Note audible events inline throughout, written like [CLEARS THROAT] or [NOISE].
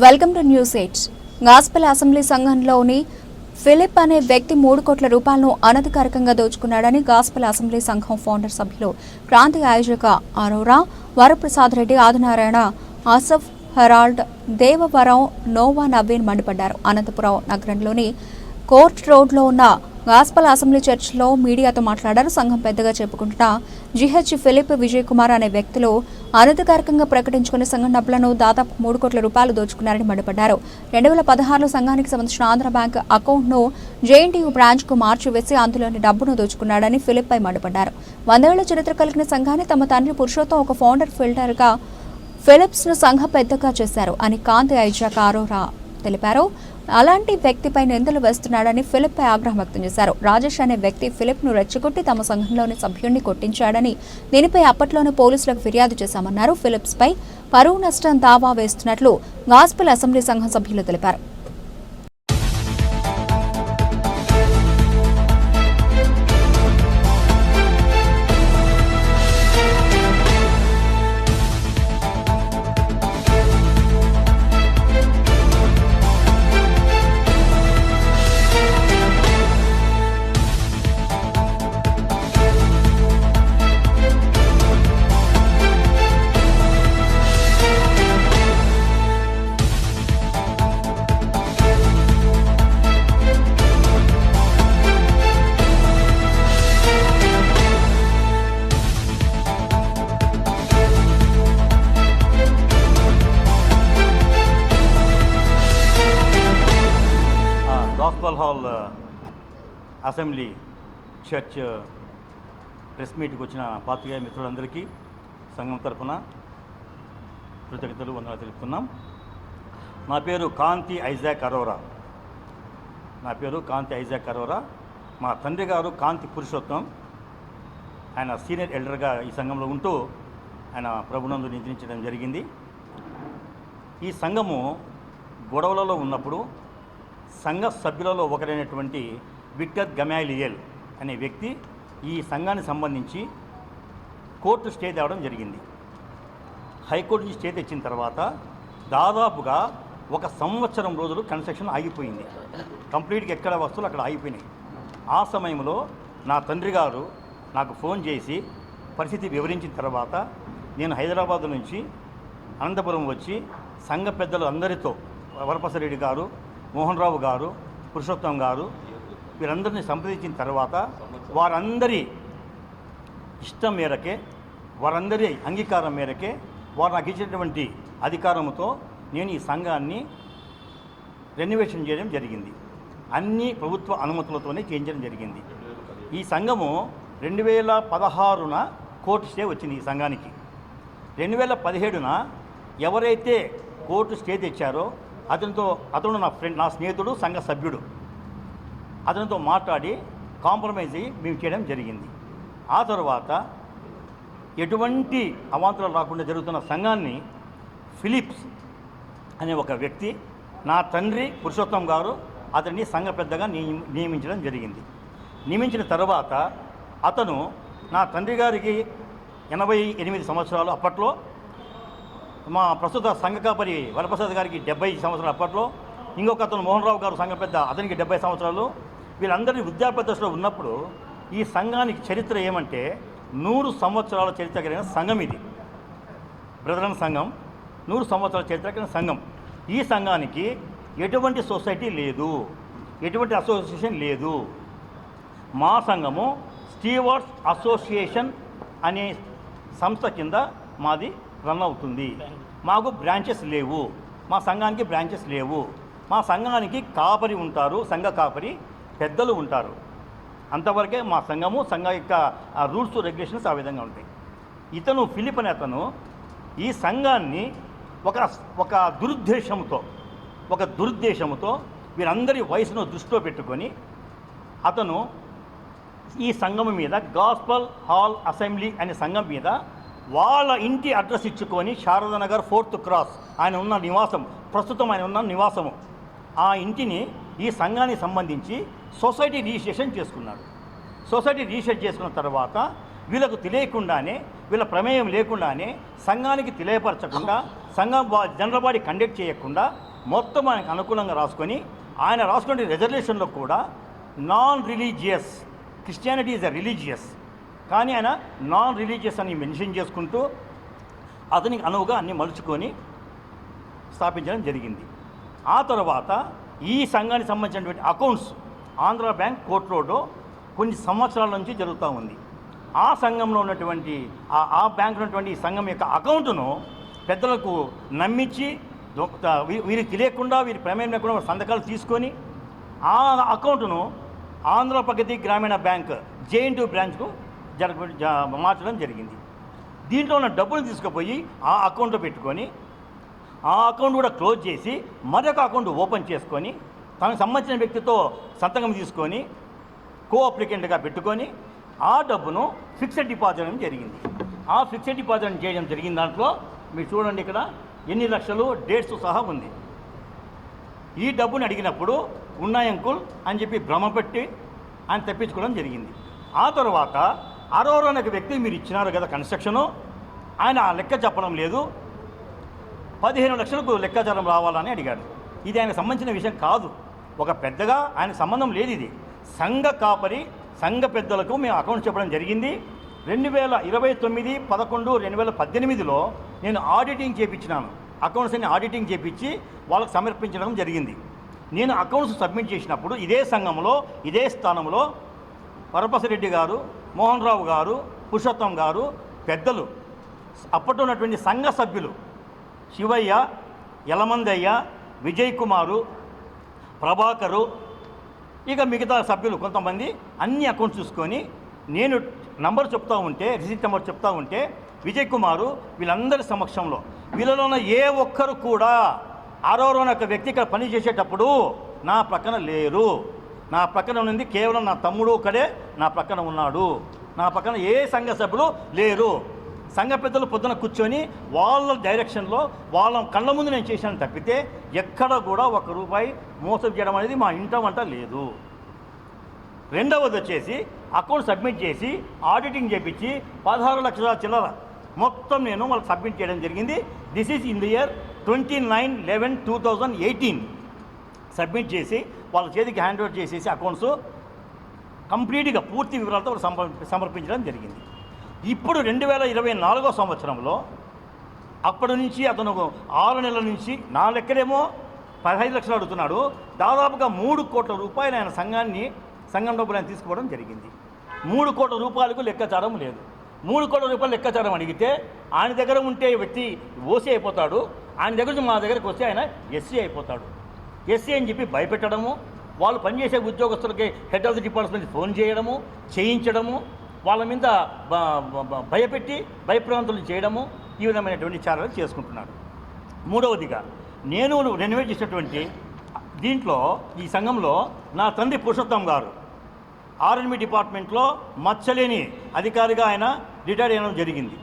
Welcome to news eight. Gospel assembly సంఘంలోని Philip అనే వ్యక్తి మూడు కోట్ల రూపాయలను అనధికారికంగా దోచుకున్నాడని గాస్పల్ అసెంబ్లీ సంఘం ఫౌండర్ సభ్యులు క్రాంతి ఆయోజక అరోరా వరప్రసాద్ రెడ్డి ఆదినారాయణ ఆసఫ్ హెరాల్డ్ దేవవరం నోవా నవీన్ మండిపడ్డారు. అనంతపురం నగరంలోని కోర్ట్ రోడ్లో ఉన్న గాస్పల్ అసెంబ్లీ చర్చ్లో మీడియాతో మాట్లాడారు. సంఘం పెద్దగా చెప్పుకుంటున్న జిహెచ్ ఫిలిప్ విజయ్ కుమార్ అనే వ్యక్తులు అనధికారికంగా ప్రకటించుకున్న సంఘం డబ్బులను దాదాపు మూడు కోట్ల రూపాయలు దోచుకున్నారని మండిపడ్డారు. రెండు వేల పదహారులో సంఘానికి సంబంధించిన ఆంధ్ర బ్యాంక్ అకౌంట్ను జేఎన్టీయూ బ్రాంచ్కు మార్చివేసి అందులోని డబ్బును దోచుకున్నాడని ఫిలిప్పై మండిపడ్డారు. వందేళ్ళ చరిత్ర కలిగిన సంఘాన్ని తమ తండ్రి పురుషోత్తం ఒక ఫౌండర్ ఫిల్టర్గా ఫిలిప్స్ను సంఘ పెద్దగా చేశారు అని కాంతి ఐజాక్ ఆరోరా తెలిపారు. అలాంటి వ్యక్తిపై నిందలు వేస్తున్నాడని ఫిలిప్ పై ఆగ్రహం వ్యక్తం చేశారు. రాజేష్ అనే వ్యక్తి ఫిలిప్ను రెచ్చగొట్టి తమ సంఘంలోని సభ్యుడిని కొట్టించాడని దీనిపై అప్పట్లోనే పోలీసులకు ఫిర్యాదు చేశామన్నారు. ఫిలిప్స్ పై పరువు నష్టం దావా వేస్తున్నట్లు గాస్పల్ అసెంబ్లీ సంఘం సభ్యులు తెలిపారు. అసెంబ్లీ చర్చ్ ప్రెస్ మీట్కి వచ్చిన పాత్రికేయ మిత్రులందరికీ సంఘం తరఫున కృతజ్ఞతలు వందనాలు తెలుపుతున్నాం. నా పేరు కాంతి ఐజాక్ అరోరా. నా పేరు కాంతి ఐజాక్ అరోరా. మా తండ్రి గారు కాంతి పురుషోత్తం. ఆయన సీనియర్ ఎల్డర్గా ఈ సంఘంలో ఉంటూ ఆయన ప్రభునందు నిద్రించడం జరిగింది. ఈ సంఘము గొడవలలో ఉన్నప్పుడు సంఘ సభ్యులలో ఒకరైనటువంటి విక్టర్ గమాలియల్ అనే వ్యక్తి ఈ సంఘానికి సంబంధించి కోర్టు స్టే తేవడం జరిగింది. హైకోర్టు నుంచి స్టే తెచ్చిన తర్వాత దాదాపుగా ఒక సంవత్సరం రోజులు కన్స్ట్రక్షన్ ఆగిపోయింది. కంప్లీట్గా ఎక్కడ వస్తువులు అక్కడ ఆగిపోయినాయి. ఆ సమయంలో నా తండ్రి గారు నాకు ఫోన్ చేసి పరిస్థితి వివరించిన తర్వాత నేను హైదరాబాద్ నుంచి అనంతపురం వచ్చి సంఘ పెద్దలు అందరితో వరపసరెడ్డి గారు మోహన్ రావు గారు పురుషోత్తం గారు వీరందరినీ సంప్రదించిన తర్వాత వారందరి ఇష్టం మేరకే వారందరి అంగీకారం మేరకే వారు నాకు ఇచ్చినటువంటి అధికారంతో నేను ఈ సంఘాన్ని రెన్యువేషన్ చేయడం జరిగింది. అన్ని ప్రభుత్వ అనుమతులతోనే చేయించడం జరిగింది. ఈ సంఘము రెండు వేల పదహారున కోర్టు స్టే వచ్చింది ఈ సంఘానికి. రెండు వేల పదిహేడున ఎవరైతే కోర్టు స్టే తెచ్చారో అతనితో అతను నా ఫ్రెండ్ నా స్నేహితుడు సంఘ సభ్యుడు. అతనితో మాట్లాడి కాంప్రమైజ్ అయ్యి మేము చేయడం జరిగింది. ఆ తర్వాత ఎటువంటి అవాంతరాలు రాకుండా జరుగుతున్న సంఘాన్ని ఫిలిప్స్ అనే ఒక వ్యక్తి నా తండ్రి పురుషోత్తం గారు అతన్ని సంఘ పెద్దగా నియమించడం జరిగింది. నియమించిన తర్వాత అతను నా తండ్రి గారికి ఎనభై ఎనిమిది సంవత్సరాలు అప్పట్లో మా ప్రస్తుత సంఘకాపరి వరప్రసాద్ గారికి డెబ్బై సంవత్సరాలు అప్పట్లో ఇంకొక అతను మోహన్ రావు గారు సంఘ పెద్ద అతనికి డెబ్బై సంవత్సరాలు వీళ్ళందరినీ వృద్ధాప్య దశలో ఉన్నప్పుడు ఈ సంఘానికి చరిత్ర ఏమంటే నూరు సంవత్సరాల చరిత్ర కలిగిన సంఘం ఇది. బ్రదరన్ సంఘం నూరు సంవత్సరాల చరిత్ర కలిగిన సంఘం. ఈ సంఘానికి ఎటువంటి సొసైటీ లేదు. ఎటువంటి అసోసియేషన్ లేదు. మా సంఘము స్టీవర్డ్స్ అసోసియేషన్ అనే సంస్థ కింద మాది రన్ అవుతుంది. మాకు బ్రాంచెస్ లేవు. మా సంఘానికి బ్రాంచెస్ లేవు. మా సంఘానికి కాపరి ఉంటారు సంఘ కాపరి పెద్దలు ఉంటారు. అంతవరకే మా సంఘము సంఘ యొక్క రూల్స్ రెగ్యులేషన్స్ ఆ విధంగా ఉంటాయి. ఇతను ఫిలిప్ అనే అతను. ఈ సంఘాన్ని ఒక ఒక దురుద్దేశంతో ఒక దురుద్దేశంతో వీరందరి వయసును దృష్టిలో పెట్టుకొని అతను ఈ సంఘం మీద గాస్పల్ హాల్ అసెంబ్లీ అనే సంఘం మీద వాళ్ళ ఇంటి అడ్రస్ ఇచ్చుకొని శారదానగర్ ఫోర్త్ క్రాస్ ఆయన ఉన్న నివాసం ప్రస్తుతం ఆయన ఉన్న నివాసము. ఆ ఇంటిని ఈ సంఘానికి సంబంధించి సొసైటీ రిజిస్ట్రేషన్ చేసుకున్నాడు సొసైటీ రిజిస్ట్రేషన్ చేసుకున్న తర్వాత వీళ్ళకు తెలియకుండానే వీళ్ళ ప్రమేయం లేకుండానే సంఘానికి తెలియపరచకుండా సంఘం జనరల్ బాడీ కండక్ట్ చేయకుండా మొత్తం ఆయనకు అనుకూలంగా రాసుకొని ఆయన రాసుకునే రిజర్వేషన్లో కూడా non religious Christianity is a religious. కానీ ఆయన నాన్ రిలీజియస్ అని మెన్షన్ చేసుకుంటూ అతనికి అనువుగా అన్ని మలుచుకొని స్థాపించడం జరిగింది. ఆ తర్వాత ఈ సంఘానికి సంబంధించినటువంటి accounts Andhra bank court road కొన్ని సంవత్సరాల నుంచి జరుగుతూ ఉంది. ఆ సంఘంలో ఉన్నటువంటి ఆ ఆ బ్యాంక్ ఉన్నటువంటి సంఘం యొక్క అకౌంట్ను పెద్దలకు నమ్మించి వీరికి తెలియకుండా వీరి ప్రమేయం లేకుండా సంతకాలు తీసుకొని ఆ అకౌంట్ను ఆంధ్ర ప్రగతి గ్రామీణ బ్యాంక్ జేఎన్టీ బ్రాంచ్కు జరగ మార్చడం జరిగింది. దీంట్లో ఉన్న డబ్బులు తీసుకుపోయి ఆ అకౌంట్లో పెట్టుకొని ఆ అకౌంట్ కూడా క్లోజ్ చేసి మరొక అకౌంట్ ఓపెన్ చేసుకొని తనకు సంబంధించిన వ్యక్తితో సంతకం తీసుకొని కో అప్లికెంట్గా పెట్టుకొని ఆ డబ్బును ఫిక్స్డ్ డిపాజిట్ జరిగింది. ఆ ఫిక్స్డ్ డిపాజిట్ చేయడం జరిగిన దాంట్లో మీరు చూడండి ఇక్కడ ఎన్ని లక్షలు డేట్స్ సహా ఉంది. ఈ డబ్బుని అడిగినప్పుడు ఉన్నాయి అంకుల్ అని చెప్పి భ్రమ పెట్టి ఆయన తెప్పించుకోవడం జరిగింది. ఆ తర్వాత అరోర్ అనే వ్యక్తి మీరు ఇచ్చినారు కదా కన్స్ట్రక్షను ఆయన ఆ లెక్క చెప్పడం లేదు. పదిహేను లక్షలకు లెక్కాచారం రావాలని అడిగాడు. ఇది ఆయనకు సంబంధించిన విషయం కాదు. ఒక పెద్దగా ఆయన సంబంధం లేదు ఇది. సంఘ కాపరి సంఘ పెద్దలకు మేము అకౌంట్ చెప్పడం జరిగింది. రెండు వేల ఇరవై తొమ్మిది పదకొండు రెండు వేల పద్దెనిమిదిలో నేను ఆడిటింగ్ చేయించినాను అకౌంట్స్ అన్ని ఆడిటింగ్ చేయించి వాళ్ళకి సమర్పించడం జరిగింది. నేను అకౌంట్స్ సబ్మిట్ చేసినప్పుడు ఇదే సంఘంలో ఇదే స్థానంలో పరపసిరెడ్డి గారు మోహన్ రావు గారు పురుషోత్తం గారు పెద్దలు అప్పట్లో ఉన్నటువంటి సంఘ సభ్యులు శివయ్య యలమందయ్య విజయ్ కుమారు ప్రభాకరు ఇక మిగతా సభ్యులు కొంతమంది అన్ని అకౌంట్స్ చూసుకొని నేను నంబర్ చెప్తా ఉంటే రిసిప్ట్ నెంబర్ చెప్తా ఉంటే విజయ్ కుమారు వీళ్ళందరి సమక్షంలో వీళ్ళలో ఉన్న ఏ ఒక్కరు కూడా ఆరోరో ఒక వ్యక్తి ఇక్కడ పని చేసేటప్పుడు నా ప్రక్కన లేరు. నా ప్రక్కన ఉన్నది కేవలం నా తమ్ముడు ఒకడే నా ప్రక్కన ఉన్నాడు. నా పక్కన ఏ సంఘ సభ్యులు లేరు. సంఘ పెద్దలు పొద్దున కూర్చొని వాళ్ళ డైరెక్షన్లో వాళ్ళ కళ్ళ ముందు నేను చేశాను తప్పితే ఎక్కడ కూడా ఒక రూపాయి మోసం చేయడం అనేది మా ఇంట వంట లేదు. రెండవది వచ్చేసి అకౌంట్ సబ్మిట్ చేసి ఆడిటింగ్ చేపించి పదహారు లక్షల చిల్లర మొత్తం నేను వాళ్ళకి సబ్మిట్ చేయడం జరిగింది. This is in the year twenty nine eleven two thousand eighteen submit చేసి వాళ్ళ చేతికి హ్యాండ్ ఓవర్ చేసేసి అకౌంట్స్ కంప్లీట్గా పూర్తి వివరాలతో వాళ్ళు సమర్పించడం జరిగింది. ఇప్పుడు రెండు వేల ఇరవై నాలుగో సంవత్సరంలో అప్పటి నుంచి అతను ఆరు నెలల నుంచి నా లెక్కలేమో పదహైదు లక్షలు అడుగుతున్నాడు. దాదాపుగా మూడు కోట్ల రూపాయలు ఆయన సంఘాన్ని సంఘం డబ్బులు ఆయన తీసుకోవడం జరిగింది. మూడు కోట్ల రూపాయలకు లెక్కాచారం లేదు. మూడు కోట్ల రూపాయలు లెక్కాచారం అడిగితే ఆయన దగ్గర ఉంటే వ్యక్తి ఓసీ అయిపోతాడు. ఆయన దగ్గర నుంచి మా దగ్గరకు వస్తే ఆయన ఎస్సీ అయిపోతాడు. ఎస్సీ అని చెప్పి భయపెట్టడము వాళ్ళు పనిచేసే ఉద్యోగస్తులకి head of the department phone చేయడము చేయించడము వాళ్ళ మీద భయపెట్టి భయప్రాంతులు చేయడము ఈ విధమైనటువంటి చర్యలు చేసుకుంటున్నాడు మూడవదిగా నేను రెనోవేట్ చేసినటువంటి దీంట్లో ఈ సంఘంలో నా తండ్రి పురుషోత్తం గారు ఆర్ఎన్బి డిపార్ట్మెంట్లో మచ్చలేని అధికారిగా ఆయన రిటైర్ అయ్యడం జరిగింది.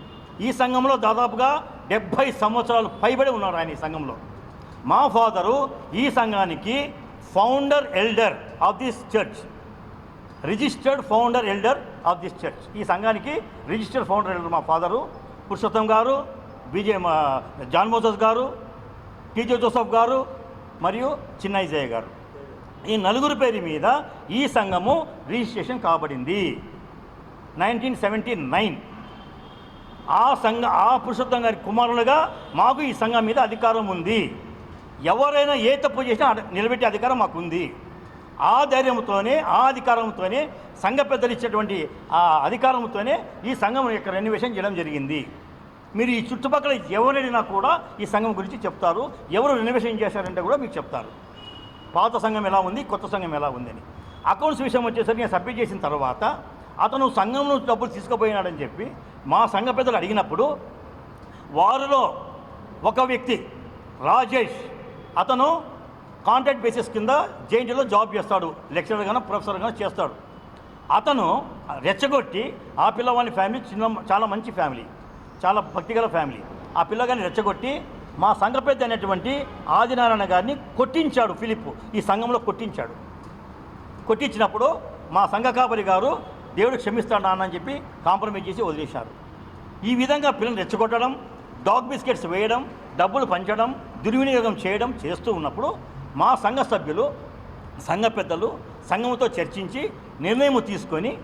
ఈ సంఘంలో దాదాపుగా డెబ్భై సంవత్సరాలు పైబడి ఉన్నారు ఆయన ఈ సంఘంలో. మా ఫాదరు ఈ సంఘానికి founder elder of this church registered founder elder of this church ఈ సంఘానికి రిజిస్టర్ ఫౌండర్ మా ఫాదరు పురుషోత్తం గారు బీజే మా John Moses garu TJ Joseph garu మరియు చిన్నైజయ్య గారు. ఈ నలుగురు పేరు మీద ఈ సంఘము రిజిస్ట్రేషన్ కాబడింది. నైన్టీన్ సెవెంటీ నైన్ ఆ సంఘ ఆ పురుషోత్తం గారి కుమారులుగా మాకు ఈ సంఘం మీద అధికారం ఉంది. ఎవరైనా ఏ తప్పు చేసినా నిలబెట్టే అధికారం మాకుంది. ఆ ధైర్యంతోనే ఆ అధికారంతోనే సంఘ పెద్దలు ఇచ్చేటువంటి ఆ అధికారంతోనే ఈ సంఘం యొక్క రెన్యువేషన్ చేయడం జరిగింది. మీరు ఈ చుట్టుపక్కల ఎవరైనా కూడా ఈ సంఘం గురించి చెప్తారు. ఎవరు రెన్యువేషన్ చేశారంటే కూడా మీకు చెప్తారు. పాత సంఘం ఎలా ఉంది కొత్త సంఘం ఎలా ఉందని. అకౌంట్స్ విషయం వచ్చేసరికి నేను సబ్మిట్ చేసిన తర్వాత అతను సంఘం నుంచి డబ్బులు తీసుకుపోయినాడని చెప్పి మా సంఘ పెద్దలు అడిగినప్పుడు వారిలో ఒక వ్యక్తి రాజేష్ అతను కాంట్రాక్ట్ బేసిస్ కింద జేఎన్టీలో జాబ్ చేస్తాడు లెక్చరర్గానో ప్రొఫెసర్గానో చేస్తాడు. అతను రెచ్చగొట్టి ఆ పిల్లవాని ఫ్యామిలీ చిన్న చాలా మంచి ఫ్యామిలీ చాలా భక్తిగల ఫ్యామిలీ. ఆ పిల్లగాని రెచ్చగొట్టి మా సంఘ పెద్ద ఆదినారాయణ గారిని కొట్టించాడు ఫిలిప్. ఈ సంఘంలో కొట్టించాడు. కొట్టించినప్పుడు మా సంఘ కాపరి గారు దేవుడు క్షమిస్తాడు నాన్న అని చెప్పి కాంప్రమైజ్ చేసి వదిలేశారు. ఈ విధంగా పిల్లల్ని రెచ్చగొట్టడం డాగ్ బిస్కెట్స్ వేయడం డబ్బులు పంచడం దుర్వినియోగం చేయడం చేస్తూ ఉన్నప్పుడు మా సంఘ సభ్యులు సంఘ పెద్దలు సంఘంతో చర్చించి నిర్ణయం తీసుకొని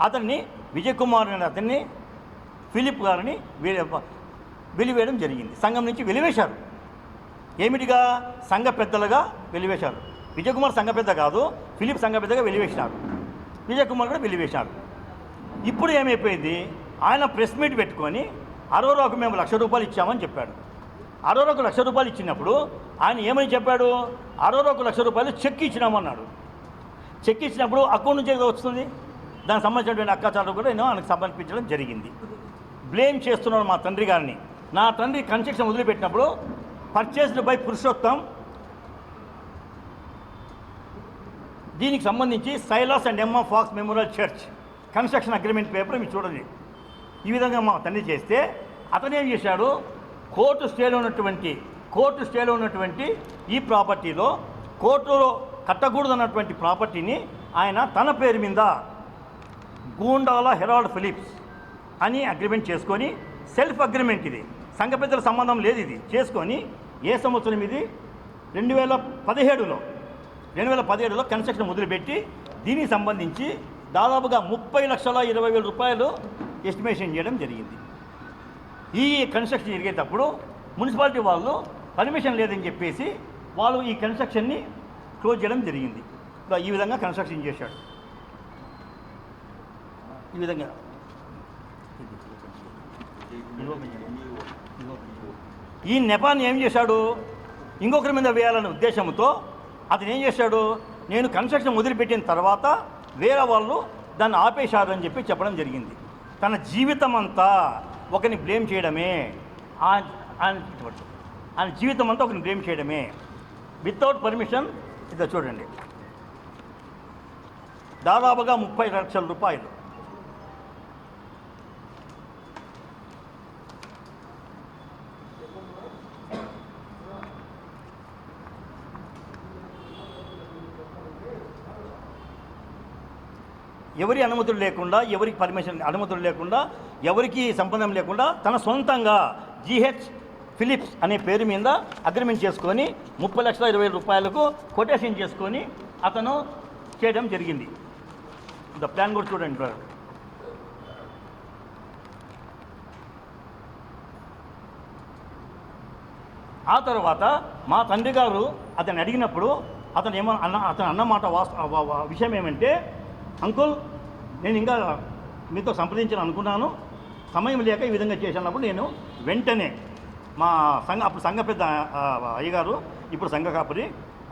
అతన్ని విజయ్ కుమార్ అనే అతన్ని ఫిలిప్ గారిని వెలివేయడం జరిగింది. సంఘం నుంచి వెలివేశారు. ఏమిటిగా? సంఘ పెద్దలుగా వెలివేశారు. విజయ్ కుమార్ సంఘ పెద్ద కాదు ఫిలిప్ సంఘ పెద్దగా వెలివేసినారు. విజయ్ కుమార్ కూడా వెలివేశారు. ఇప్పుడు ఏమైపోయింది? ఆయన ప్రెస్ మీట్ పెట్టుకొని అరోరాకు మేము లక్ష రూపాయలు ఇచ్చామని చెప్పాడు. అరోరాకు లక్ష రూపాయలు ఇచ్చినప్పుడు ఆయన ఏమని చెప్పాడు? అరోరాకు లక్ష రూపాయలు చెక్ ఇచ్చినామన్నాడు. చెక్ ఇచ్చినప్పుడు అకౌంట్ నుంచి ఏదో వస్తుంది. దానికి సంబంధించినటువంటి అక్కాచారం కూడా నేను ఆయనకు సమర్పించడం జరిగింది. బ్లేమ్ చేస్తున్నాడు మా తండ్రి గారిని. నా తండ్రి కన్స్ట్రక్షన్ వదిలిపెట్టినప్పుడు పర్చేస్డ్ బై పురుషోత్తం. దీనికి సంబంధించి Silas and Emma Fox memorial church construction agreement paper మీరు చూడండి. ఈ విధంగా మా తండ్రి చేస్తే అతనేం చేశాడు? కోర్టు స్టేలో ఉన్నటువంటి కోర్టు స్టేలో ఉన్నటువంటి ఈ ప్రాపర్టీలో కోర్టులో కట్టకూడదన్నటువంటి ప్రాపర్టీని ఆయన తన పేరు మీద గూండాల హెరాల్డ్ ఫిలిప్స్ అని అగ్రిమెంట్ చేసుకొని సెల్ఫ్ అగ్రిమెంట్ ఇది. సంఘ పెద్దల సంబంధం లేదు ఇది. చేసుకొని ఏ సంవత్సరం ఇది? రెండు వేల పదిహేడులో. రెండు వేల పదిహేడులో కన్స్ట్రక్షన్ మొదలుపెట్టి దీనికి సంబంధించి దాదాపుగా ముప్పై లక్షల ఇరవై వేల రూపాయలు ఎస్టిమేషన్ చేయడం జరిగింది. ఈ కన్స్ట్రక్షన్ జరిగేటప్పుడు మున్సిపాలిటీ వాళ్ళు పర్మిషన్ లేదని చెప్పేసి వాళ్ళు ఈ కన్స్ట్రక్షన్ని క్లోజ్ చేయడం జరిగింది. ఈ విధంగా కన్స్ట్రక్షన్ చేశాడు. ఈ విధంగా. ఈ నెపాన్ని ఏం చేశాడు? ఇంకొకరి మీద వేయాలనే ఉద్దేశంతో అతను ఏం చేశాడు? నేను కన్స్ట్రక్షన్ మొదలుపెట్టిన తర్వాత వేరే వాళ్ళు దాన్ని ఆపేశారు అని చెప్పి చెప్పడం జరిగింది. తన జీవితం అంతా ఒకరిని బ్లేమ్ చేయడమే. ఆ- ఆయన ఆయన జీవితం అంతా ఒకరిని బ్లేమ్ చేయడమే. వితౌట్ పర్మిషన్ ఇది చూడండి. దాదాపుగా ముప్పై లక్షల రూపాయలు. ఎవరి అనుమతులు లేకుండా ఎవరికి పర్మిషన్ అనుమతులు లేకుండా ఎవరికి సంబంధం లేకుండా తన సొంతంగా జిహెచ్ ఫిలిప్స్ అనే పేరు మీద అగ్రిమెంట్ చేసుకొని ముప్పై లక్షల ఇరవై వేల రూపాయలకు కొటేషన్ చేసుకొని అతను చేయడం జరిగింది. ద ప్లాన్ కూడా చూడండి బ్రదర్ ఆ తర్వాత మా తండ్రి గారు అతను అడిగినప్పుడు అతను ఏమో అన్న అతను అన్నమాట వాస్త విషయం ఏమంటే అంకుల్ నేను ఇంకా మీతో సంప్రదించాలని అనుకున్నాను. సమయం లేక ఈ విధంగా చేసినప్పుడు నేను వెంటనే మా సంఘ అప్పుడు సంఘ పెద్ద అయ్యగారు ఇప్పుడు సంఘ కాపురి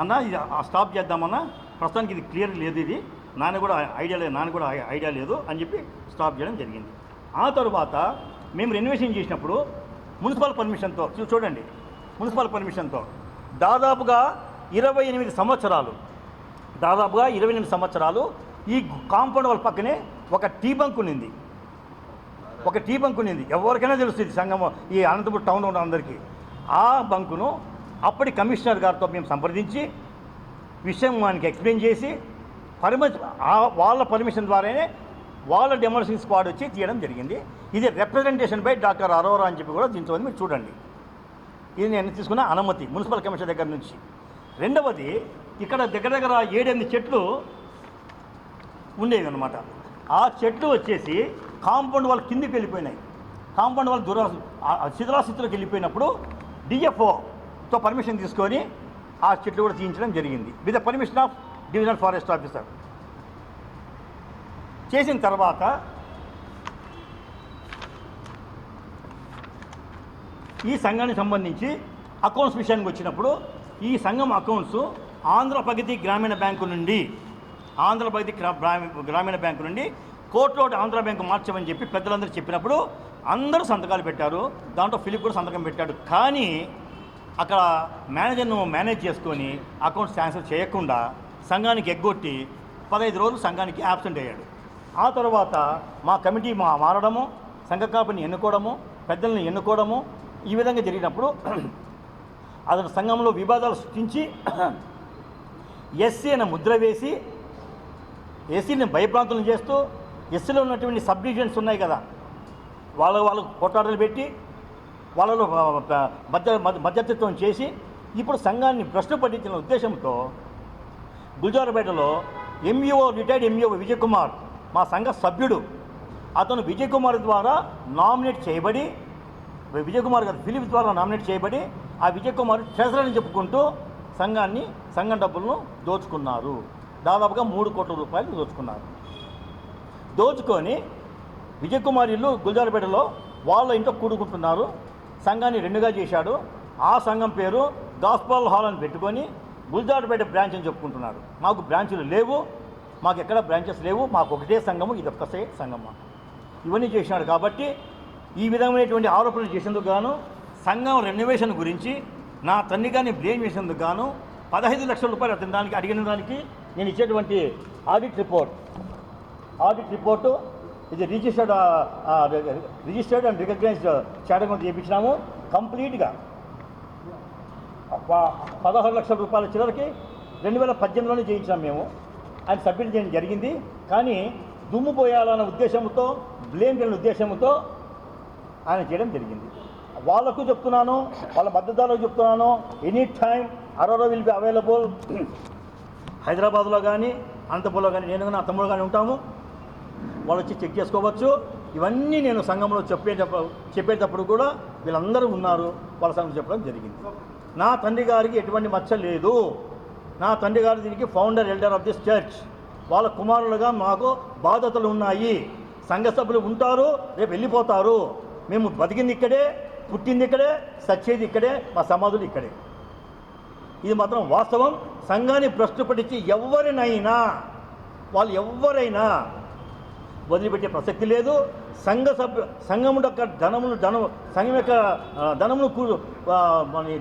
అన్న ఇది స్టాప్ చేద్దామన్నా ప్రస్తుతానికి ఇది క్లియర్ లేదు ఇది. నాన్న కూడా ఐడియా లేదు నాన్న కూడా ఐడియా లేదు అని చెప్పి స్టాప్ చేయడం జరిగింది. ఆ తర్వాత మేము రెనోవేషన్ చేసినప్పుడు మున్సిపల్ పర్మిషన్తో చూడండి మున్సిపల్ పర్మిషన్తో దాదాపుగా ఇరవై ఎనిమిది సంవత్సరాలు దాదాపుగా ఇరవై ఎనిమిది సంవత్సరాలు ఈ కాంపౌండ్ వాళ్ళ పక్కనే ఒక టీ బంక్ ఉన్నింది. ఒక టీ బంక్ ఉన్నింది. ఎవరికైనా తెలుస్తుంది సంగమం ఈ అనంతపురం టౌన్లో ఉన్న అందరికీ. ఆ బంకును అప్పటి కమిషనర్ గారితో మేము సంప్రదించి విషయం మనకి ఎక్స్ప్లెయిన్ చేసి పర్మిషన్ వాళ్ళ పర్మిషన్ ద్వారానే వాళ్ళ డెమోలిషన్ స్క్వాడ్ వచ్చి తీయడం జరిగింది. ఇది రిప్రజెంటేషన్ బై డాక్టర్ అరోరా అని చెప్పి కూడా దీంతో మీరు చూడండి. ఇది నేను తీసుకున్న అనుమతి మున్సిపల్ కమిషన్ దగ్గర నుంచి. రెండవది ఇక్కడ దగ్గర దగ్గర ఏడెనిమిది చెట్లు ఉండేవి అనమాట ఆ చెట్లు వచ్చేసి కాంపౌండ్ వాళ్ళ కిందికి వెళ్ళిపోయినాయి. కాంపౌండ్ వాళ్ళ దురా శిథిలాస్థితిలోకి వెళ్ళిపోయినప్పుడు డిఎఫ్ఓతో పర్మిషన్ తీసుకొని ఆ చెట్లు కూడా తీయించడం జరిగింది. With the permission of divisional forest officer. చేసిన తర్వాత ఈ సంఘానికి సంబంధించి అకౌంట్స్ విషయానికి వచ్చినప్పుడు ఈ సంఘం అకౌంట్స్ ఆంధ్ర ప్రగతి గ్రామీణ బ్యాంకు నుండి ఆంధ్ర ప్రగతి గ్రామీణ బ్యాంకు నుండి కోర్టులో ఆంధ్ర బ్యాంకు మార్చమని చెప్పి పెద్దలందరూ చెప్పినప్పుడు అందరూ సంతకాలు పెట్టారు. దాంట్లో ఫిలిప్ కూడా సంతకం పెట్టాడు. కానీ అక్కడ మేనేజర్ను మేనేజ్ చేసుకొని అకౌంట్ ట్రాన్స్ఫర్ చేయకుండా సంఘానికి ఎగ్గొట్టి పదహైదు రోజులు సంఘానికి యాబ్సెంట్ అయ్యాడు. ఆ తర్వాత మా కమిటీ మా మారడము సంఘ కాపుని ఎన్నుకోవడము పెద్దల్ని ఎన్నుకోవడము ఈ విధంగా జరిగినప్పుడు అతను సంఘంలో వివాదాలు సృష్టించి [CLEARS THROAT] ఎస్సీ అనే ముద్ర వేసి ఎస్సీని భయప్రాంతులను చేస్తూ ఎస్సీలో ఉన్నటువంటి సబ్ డివిజన్స్ ఉన్నాయి కదా. వాళ్ళ వాళ్ళకు కొట్టాటలు పెట్టి వాళ్ళలో మధ్య మధ్య- చేసి ఇప్పుడు సంఘాన్ని భ్రష్టు పట్టించిన ఉద్దేశంతో గుజారపేటలో MEO retired MEO Vijay Kumar మా సంఘ సభ్యుడు. అతను విజయ్ కుమార్ ద్వారా నామినేట్ చేయబడి విజయ్ కుమార్ గారు ఫిలిప్ ద్వారా నామినేట్ చేయబడి ఆ విజయ్ కుమార్ ట్రెజరర్ అని చెప్పుకుంటూ సంఘాన్ని సంఘం డబ్బులను దోచుకున్నారు. దాదాపుగా మూడు కోట్ల రూపాయలు దోచుకున్నారు. దోచుకొని విజయకుమార్ ఇల్లు గుల్జారపేటలో వాళ్ళ ఇంట్లో కూడుకుంటున్నారు. సంఘాన్ని రెండుగా చేశాడు. ఆ సంఘం పేరు గాస్పాల్ హాల్ అని పెట్టుకొని గుల్జారపేట బ్రాంచ్ అని చెప్పుకుంటున్నారు. మాకు బ్రాంచులు లేవు. మాకు ఎక్కడ బ్రాంచెస్ లేవు. మాకు ఒకటే సంఘము ఇది ఒక్కసే సంఘము. ఇవన్నీ చేసినాడు కాబట్టి ఈ విధమైనటువంటి ఆరోపణలు చేసేందుకు గాను సంఘం రెన్యువేషన్ గురించి నా తండ్రి గారిని బ్లేమ్ చేసేందుకు గాను పదహైదు లక్షల రూపాయలు అతని దానికి అడిగిన దానికి నేను ఇచ్చేటువంటి ఆడిట్ రిపోర్ట్ ఆడిట్ రిపోర్టు ఇది రిజిస్టర్డ్ రిజిస్టర్డ్ అండ్ రికగ్నైజ్డ్ చేయడం చేయించినాము. కంప్లీట్గా పదహారు లక్షల రూపాయల చిల్లరకి రెండు వేల పద్దెనిమిదిలోనే చేయించాం మేము. ఆయన సబ్మిట్ చేయడం జరిగింది. కానీ దుమ్ము పోయాలన్న ఉద్దేశంతో బ్లేమ్ చేయని ఉద్దేశంతో ఆయన చేయడం జరిగింది. వాళ్ళకు చెప్తున్నాను వాళ్ళ మద్దతుదారులకు చెప్తున్నాను. Any time Arora will be available హైదరాబాద్లో కానీ అనంతపురంలో కానీ నేను నా తమ్ముడు కానీ ఉంటాము. వాళ్ళు వచ్చి చెక్ చేసుకోవచ్చు. ఇవన్నీ నేను సంఘంలో చెప్పేటప్పుడు చెప్పేటప్పుడు కూడా వీళ్ళందరూ ఉన్నారు. వాళ్ళ సంఘం చెప్పడం జరిగింది. నా తండ్రి గారికి ఎటువంటి మచ్చ లేదు. నా తండ్రి గారు దీనికి founder elder of this church వాళ్ళ కుమారులుగా మాకు బాధ్యతలు ఉన్నాయి. సంఘ సభ్యులు ఉంటారు రేపు వెళ్ళిపోతారు. మేము బతికింది ఇక్కడే పుట్టింది ఇక్కడే సచ్చేది ఇక్కడే మా సమాధులు ఇక్కడే. ఇది మాత్రం వాస్తవం. సంఘాన్ని భ్రష్టుపట్టించి ఎవరినైనా వాళ్ళు ఎవరైనా వదిలిపెట్టే ప్రసక్తి లేదు. సంఘ సభ్యు సంఘం యొక్క ధనమును ధనం సంఘం యొక్క ధనమును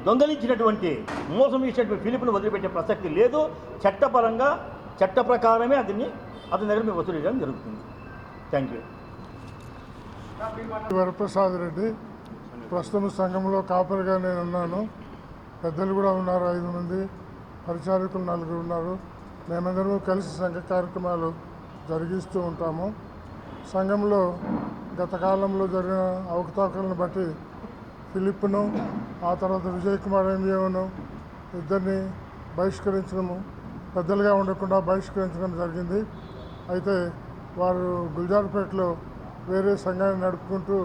దొంగలించినటువంటి మోసం చేసినటువంటి ఫిలిప్ను వదిలిపెట్టే ప్రసక్తి లేదు. చట్టపరంగా చట్ట ప్రకారమే అతన్ని అతని దగ్గర మేము వసూలు చేయడం జరుగుతుంది. థ్యాంక్ యూ వరప్రసాద్ రెడ్డి ప్రస్తుతం సంఘంలో కాపరిగా నేను ఉన్నాను పెద్దలు కూడా ఉన్నారు ఐదు మంది పరిచారకులు నలుగురు ఉన్నారు. మేమందరం కలిసి సంఘ కార్యక్రమాలు జరిగిస్తూ ఉంటాము. సంఘంలో గత కాలంలో జరిగిన అవకతవకలను బట్టి ఫిలిప్ను ఆ తర్వాత విజయ్ కుమార్ ఎంఏను ఇద్దరిని బహిష్కరించడము పెద్దలుగా ఉండకుండా బహిష్కరించడం జరిగింది. అయితే వారు గుల్జార్పేటలో వేరే సంఘాన్ని నడుపుకుంటూ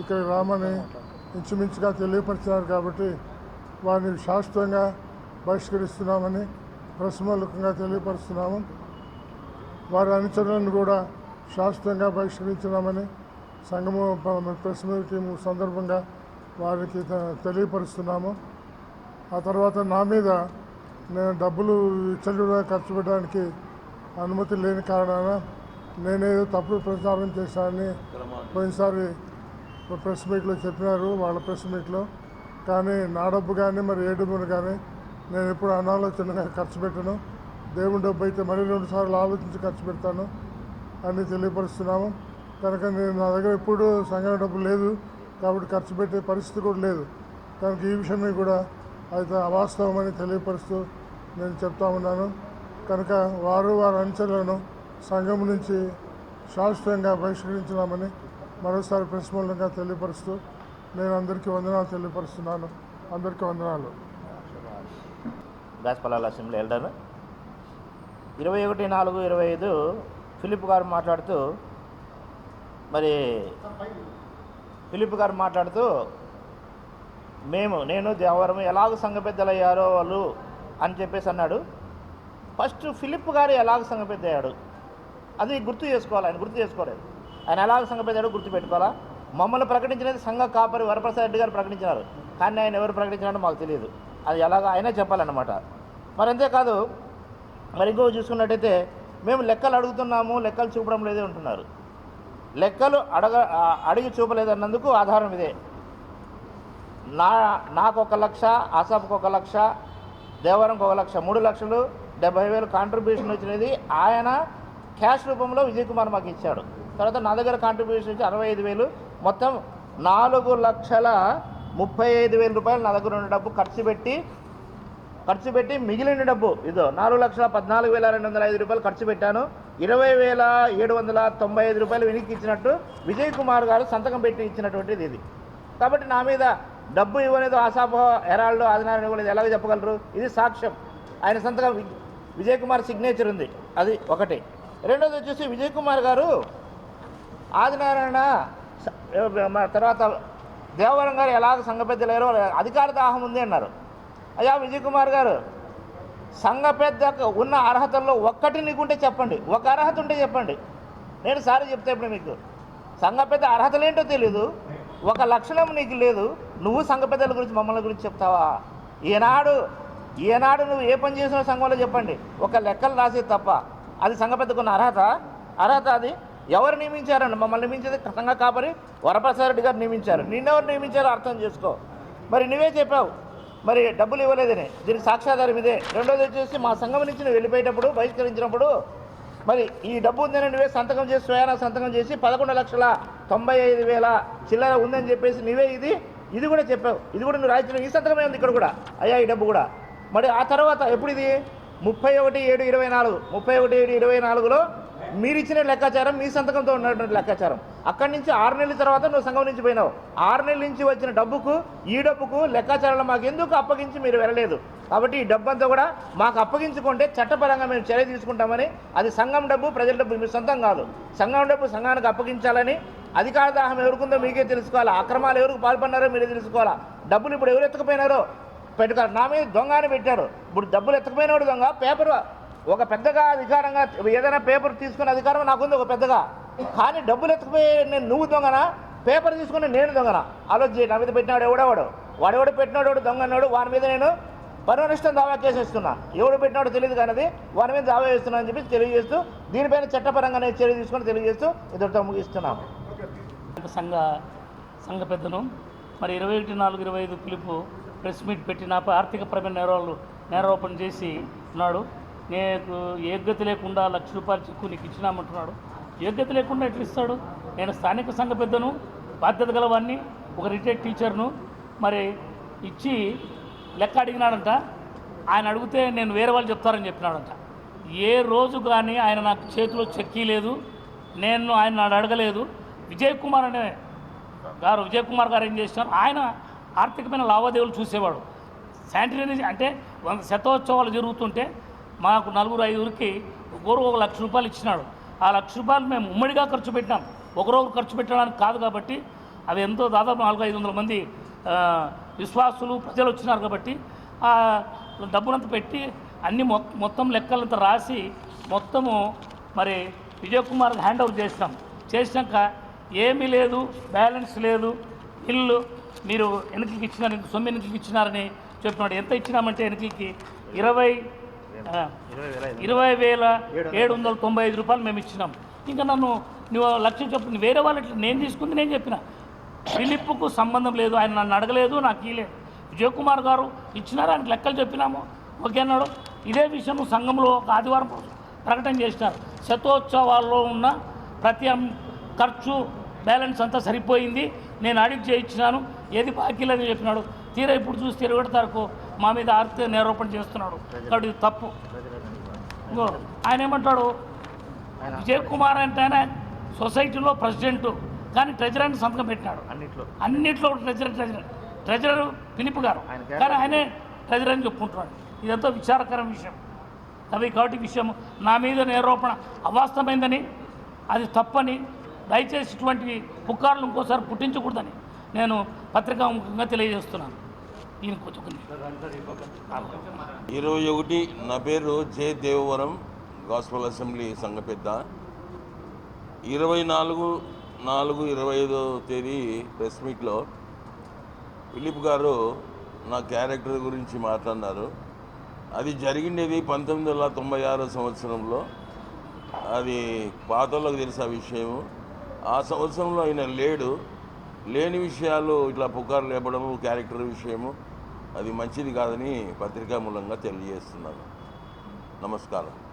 ఇక్కడ రామని ఇంచుమించుగా తెలియపరిచినారు కాబట్టి వారిని శాశ్వతంగా బహిష్కరిస్తున్నామని ప్రశ్నముఖంగా తెలియపరుస్తున్నాము. వారి అనుచరులను కూడా శాశ్వతంగా బహిష్కరించినామని సంఘము ప్రెస్ మీట్ సందర్భంగా వారికి తెలియపరుస్తున్నాము. ఆ తర్వాత నా మీద నేను డబ్బులు విచ్చలుగా ఖర్చు పెట్టడానికి అనుమతి లేని కారణాన నేనేదో తప్పుడు ప్రచారం చేశానని పోయినసారి ప్రెస్ మీట్లో చెప్పినారు వాళ్ళ ప్రెస్ మీట్లో. కానీ నా డబ్బు కానీ మరి ఏ డబ్బును కానీ నేను ఎప్పుడు అనాలోచనగా ఖర్చు పెట్టను. దేవుని డబ్బు అయితే మరీ రెండు సార్లు ఆలోచించి ఖర్చు పెడతాను అని తెలియపరుస్తున్నాము. కనుక నేను నా దగ్గర ఎప్పుడు సంఘం డబ్బు లేదు కాబట్టి ఖర్చు పెట్టే పరిస్థితి కూడా లేదు. కనుక ఈ విషయమే కూడా అయితే అవాస్తవమని తెలియపరుస్తూ నేను చెప్తా ఉన్నాను. కనుక వారు వారి అంచెలను సంఘం నుంచి శాశ్వతంగా బహిష్కరించినామని మరోసారి ప్రెస్ మూలంగా తెలియపరుస్తూ నేను అందరికీ వందనాలు తెలియపరుస్తున్నాను. అందరికీ వందనాలు. గాస్పల్లాల అసెంబ్లీ ఎల్డర్. ఇరవై ఒకటి నాలుగు ఇరవై ఐదు ఫిలిప్ గారు మాట్లాడుతూ మరి ఫిలిప్ గారు మాట్లాడుతూ మేము నేను దేవరం ఎలాగ సంఘ పెద్దలయ్యారో వాళ్ళు అని చెప్పేసి అన్నాడు. ఫస్ట్ ఫిలిప్ గారు ఎలాగ సంఘ పెద్ద అయ్యాడు అది గుర్తు చేసుకోవాలి ఆయన గుర్తు చేసుకోలేదు ఆయన ఎలాగ సంఘ పెద్దాడో గుర్తు పెట్టుకోవాలా? మమ్మల్ని ప్రకటించినది సంఘ కాపరి వరప్రసాద్ రెడ్డి గారు ప్రకటించినారు. కానీ ఆయన ఎవరు ప్రకటించినారో మాకు తెలియదు. అది ఎలాగో ఆయనే చెప్పాలన్నమాట. మరి అంతేకాదు మరి ఇంకో చూసుకున్నట్టయితే మేము లెక్కలు అడుగుతున్నాము లెక్కలు చూపడం లేదే ఉంటున్నారు లెక్కలు అడగ అడిగి చూపలేదన్నందుకు ఆధారం ఇదే. నా నాకు ఒక లక్ష ఆసాప్కి ఒక లక్ష దేవరంకి ఒక లక్ష మూడు లక్షలు డెబ్బై వేలు కాంట్రిబ్యూషన్ వచ్చినది ఆయన క్యాష్ రూపంలో విజయ్ కుమార్ మాకు ఇచ్చాడు. తర్వాత నా దగ్గర కాంట్రిబ్యూషన్ వచ్చి అరవై ఐదు వేలు మొత్తం నాలుగు లక్షల ముప్పై ఐదు వేల రూపాయలు నా దగ్గర ఉన్న డబ్బు ఖర్చు పెట్టి ఖర్చు పెట్టి మిగిలిన డబ్బు ఇదో నాలుగు లక్షల పద్నాలుగు వేల రెండు వందల ఐదు రూపాయలు ఖర్చు పెట్టాను. ఇరవై వేల ఏడు వందల తొంభై ఐదు రూపాయలు వెనక్కి ఇచ్చినట్టు విజయ్ కుమార్ గారు సంతకం పెట్టి ఇచ్చినటువంటిది ఇది. కాబట్టి నా మీద డబ్బు ఇవ్వలేదు ఆశాభో హెరాల్డ్ ఆదినారాయణ ఇవ్వలేదు ఎలాగ చెప్పగలరు? ఇది సాక్ష్యం. ఆయన సంతకం విజయ్ కుమార్ సిగ్నేచర్ ఉంది. అది ఒకటి. రెండోది వచ్చేసి విజయ్ కుమార్ గారు ఆదినారాయణ మన తర్వాత దేవవరం గారు ఎలాగ సంఘ పెద్దలేరో అధికార దాహం ఉంది అన్నారు. అయ్యా విజయ్ కుమార్ గారు సంఘ పెద్దకు ఉన్న అర్హతల్లో ఒక్కటి నీకుంటే చెప్పండి. ఒక అర్హత ఉంటే చెప్పండి. నేను సారి చెప్తే ఇప్పుడు మీకు. సంఘ పెద్ద అర్హతలేంటో తెలీదు. ఒక లక్షణం నీకు లేదు. నువ్వు సంఘ పెద్దల గురించి మమ్మల్ని గురించి చెప్తావా? ఈనాడు ఈనాడు నువ్వు ఏ పని చేసినా సంఘంలో చెప్పండి. ఒక లెక్కలు రాసేది తప్ప. అది సంఘ పెద్దకున్న అర్హత? అర్హత అది? ఎవరు నియమించారండి? మమ్మల్ని నియమించేది కథంగా కాపరి వరప్రసాద్ రెడ్డి గారు నియమించారు. నిన్నెవరు నియమించారో అర్థం చేసుకో. మరి నువ్వే చెప్పావు. మరి డబ్బులు ఇవ్వలేదని. దీనికి సాక్ష్యాధారం ఇదే. రెండోది వచ్చేసి మా సంఘం నుంచి నువ్వు వెళ్ళిపోయేటప్పుడు బహిష్కరించినప్పుడు మరి ఈ డబ్బు ఉందని నువ్వే సంతకం చేసి స్వయాన సంతకం చేసి పదకొండు లక్షల తొంభై ఐదు వేల చిల్లర ఉందని చెప్పేసి నువ్వే ఇది ఇది కూడా చెప్పావు. ఇది కూడా నువ్వు రాయించిన ఈ సంతకమే ఉంది ఇక్కడ కూడా. అయ్యా ఈ డబ్బు కూడా. మరి ఆ తర్వాత ఎప్పుడు ఇది? ముప్పై ఒకటి ఏడు ఇరవై నాలుగు. ముప్పై ఒకటి ఏడు ఇరవై నాలుగులో మీరు ఇచ్చిన లెక్కాచారం మీ సంతకంతో ఉన్నటువంటి లెక్కాచారం. అక్కడి నుంచి ఆరు నెలల తర్వాత నువ్వు సంఘం నుంచి పోయినావు. ఆరు నెలల నుంచి వచ్చిన డబ్బుకు ఈ డబ్బుకు లెక్కాచారాలు మాకు ఎందుకు అప్పగించి మీరు వెళ్ళలేదు? కాబట్టి ఈ డబ్బు అంతా కూడా మాకు అప్పగించుకుంటే చట్టపరంగా మేము చర్య తీసుకుంటామని అది సంఘం డబ్బు ప్రజల డబ్బు మీ సొంతం కాదు. సంఘం డబ్బు సంఘానికి అప్పగించాలని అధికార దాహం ఎవరుకుందో మీకే తెలుసుకోవాలా? అక్రమాలు ఎవరికి పాల్పడినారో మీరే తెలుసుకోవాలా? డబ్బులు ఇప్పుడు ఎవరు ఎత్తుకుపోయినారో? పెట్టుకారు నా మీద దొంగ అని పెట్టారు. ఇప్పుడు డబ్బులు ఎత్తకపోయినాడు దొంగ పేపర్ ఒక పెద్దగా అధికారంగా ఏదైనా పేపర్ తీసుకునే అధికారం నాకుంది ఒక పెద్దగా. కానీ డబ్బులు ఎత్తుకుపోయి నేను నువ్వు దొంగనా? పేపర్ తీసుకుని నేను దొంగనా? ఆలోచించి నా మీద పెట్టినాడు ఎవడెవడు? వాడెవడు పెట్టినాడు ఎవడు దొంగ అన్నాడు వాని మీద నేను పరమనిష్టం దావా కేసేస్తున్నా ఎవడు పెట్టినాడో తెలియదు కానీ వాని మీద దావా చేస్తున్నా అని చెప్పి తెలియజేస్తూ దీనిపైన చట్టపరంగా నేను చర్య తీసుకొని తెలియజేస్తూ ఇద్దరితో ముగిస్తున్నాము సంఘ సంఘ పెద్దను మరి ఇరవై ఒకటి నాలుగు ఇరవై ఐదు పిలుపు ప్రెస్ మీట్ పెట్టి ఆర్థిక ఆర్థికపరమైన నేరాలు నేరారోపణ చేసి ఉన్నాడు. నేను యోగ్యత లేకుండా లక్ష రూపాయలు చెక్కు నీకు ఇచ్చినామంటున్నాడు యోగ్యత లేకుండా ఎట్లా ఇస్తాడు? నేను స్థానిక సంఘ పెద్దను బాధ్యత గలవాన్ని ఒక రిటైర్డ్ టీచర్ను మరి ఇచ్చి లెక్క అడిగినాడంట. ఆయన అడిగితే నేను వేరే వాళ్ళు చెప్తారని చెప్పినాడంట. ఏ రోజు కానీ ఆయన నాకు చేతిలో చెక్కీ లేదు నేను ఆయన నన్ను అడగలేదు. విజయ్ కుమార్ అనే గారు విజయ్ కుమార్ గారు ఏం చేసినారు? ఆయన ఆర్థికమైన లావాదేవీలు చూసేవాడు. శానిటరీ అంటే వంద శతోత్సవాలు జరుగుతుంటే మాకు నలుగురు ఐదుగురికి ఒకరు ఒక లక్ష రూపాయలు ఇచ్చినాడు. ఆ లక్ష రూపాయలు మేము ఉమ్మడిగా ఖర్చు పెట్టినాం. ఒకరొకరు ఖర్చు పెట్టడానికి కాదు కాబట్టి అవి ఎంతో దాదాపు నాలుగు ఐదు వందల మంది విశ్వాసులు ప్రజలు వచ్చినారు కాబట్టి ఆ డబ్బునంతా పెట్టి అన్ని మొ- మొత్తం లెక్కలంతా రాసి మొత్తము మరి విజయ్ కుమార్ హ్యాండ్ ఓవర్ చేసినాం. చేసినాక ఏమీ లేదు బ్యాలెన్స్ లేదు ఇల్లు మీరు ఎన్నికలకి ఇచ్చినారు సొమ్ము ఎన్నికలకి ఇచ్చినారని చెప్పినాడు. ఎంత ఇచ్చినామంటే ఎన్నికలకి? ఇరవై ఇరవై వేల ఏడు వందల. తొంభై ఐదు రూపాయలు మేము ఇచ్చినాం. ఇంకా నన్ను నువ్వు లక్ష చెప్పు వేరే వాళ్ళు ఇట్లా నేను తీసుకుంది నేను చెప్పిన. ఫిలిప్కు సంబంధం లేదు ఆయన నన్ను అడగలేదు నాకు ఇలేదు విజయ్ కుమార్ గారు ఇచ్చినారు ఆయనకు లెక్కలు చెప్పినాము. ఓకే అన్నాడు. ఇదే విషయం సంఘంలో ఒక ఆదివారం ప్రకటన చేసినారు. శతోత్సవాల్లో ఉన్న ప్రతి ఖర్చు బ్యాలెన్స్ అంతా సరిపోయింది. నేను ఆడిట్ చేయించినాను. ఏది బాకీ లేదని చెప్పినాడు. తీరా ఇప్పుడు చూస్తే ఇరవై తారీఖు మా మీద ఆర్థిక నేరోపణ చేస్తున్నాడు. కాబట్టి ఇది తప్పు. ఇంకో ఆయన ఏమంటాడు? విజయ్ కుమార్ అంటే ఆయన సొసైటీలో ప్రెసిడెంట్. కానీ ట్రెజర్ అని సంతకం పెట్టినాడు. అన్నిట్లో. అన్నిట్లో ట్రెజర్ ట్రెజర్ ట్రెజరర్. ఫిలిప్ గారు. కానీ ఆయనే ట్రెజర్ అని చెప్పుకుంటున్నాడు. ఇదంతా విచారకరం విషయం. అవి కాబట్టి విషయం నా మీద నేరోపణ అవాస్తవమైందని అది తప్పని దయచేసి ఇటువంటి పుకార్లు ఇంకోసారి పుట్టించకూడదని నేను పత్రికాముఖంగా తెలియజేస్తున్నాను. దీనికి కొంచెం ఇరవై ఒకటి నా పేరు జే దేవవరం గాస్పల్ అసెంబ్లీ సంఘ పెద్ద. ఇరవై నాలుగు నాలుగు ఇరవై ఐదో తేదీ ప్రెస్ మీట్లో ఫిలిప్ గారు నా క్యారెక్టర్ గురించి మాట్లాడినారు. అది జరిగినది పంతొమ్మిది వందల తొంభై ఆరో సంవత్సరంలో. అది పాతోళ్ళకి తెలిసిన విషయము. ఆ సంవత్సరంలో ఆయన లేడు. లేని విషయాలు ఇట్లా పుకార్లు లేపడము క్యారెక్టర్ విషయము అది మంచిది కాదని పత్రికా మూలంగా తెలియజేస్తున్నాను. నమస్కారం.